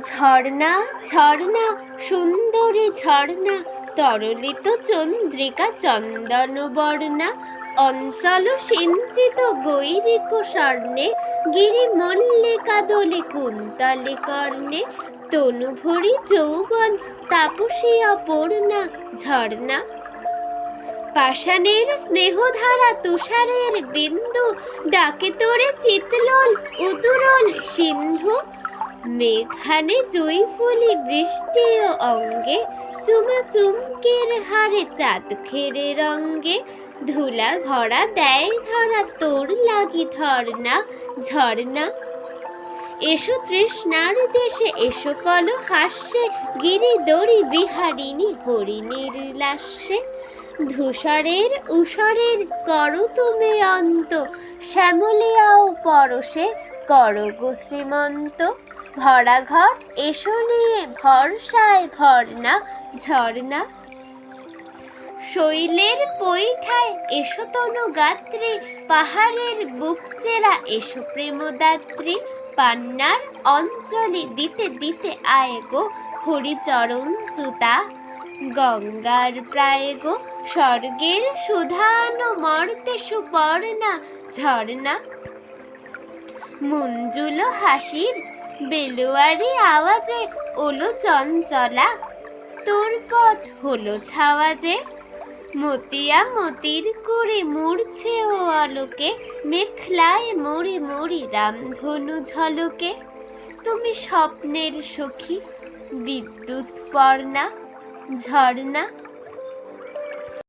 ঝর্ণা ঝর্ণা, সুন্দরী ঝর্ণা, তরলিত চন্দ্রিকা চন্দন বর্ণা অঞ্চল সিঞ্চিত গৈরিক স্বর্ণে গিরি মল্লিকা দোলে কুন্তলে কর্ণে তনুভরি যৌবন তাপসী অপর্ণা ঝর্ণা। পাষাণের স্নেহধারা তুষারের বিন্দু, ডাকে তোরে চিতলোল উতুরল সিন্ধু। মেঘানে জয়ফুলি বৃষ্টি ও অঙ্গে চুমা চুমকের হারে চাঁদ খেরে রঙ্গে, ধুলা ভরা দেয় ধরা তোর লাগি ধর্না ঝর্ণা এসো তৃষ্ণার দেশে, এসো কল হাস্যে গিরি দড়ি বিহারিণী হরিণীর লাস্যে ধূসরের উষরের করো তুমি অন্ত, শ্যামলিয়াও পরশে, করো গো শ্রীমন্ত। ভরা ঘট এসো নিয়ে ভরসায় ভরনা ঝর্ণা শৈলের পৈঠায় এসো তনু গাত্রী পাহাড়ের বুক চেরা এসো প্রেমদাত্রী। পান্নার অঞ্চলে দিতে দিতে আয় গো হরিচরণ চুতা গঙ্গার প্রায় গো স্বর্গের সুধান মর্তে সুপর্ণা ঝর্ণা মুঞ্জুল হাসির বেলুয়ারি আওয়াজে ওলো চঞ্চলা। তোর পথ হলো ছাওয়া মতিয়া মতির করে মুড়ছে ও আলোকে। মেঘলায় মরি মরি রামধনু ঝলকে। তুমি স্বপ্নের সখী, বিদ্যুৎ পর্ণা, ঝর্ণা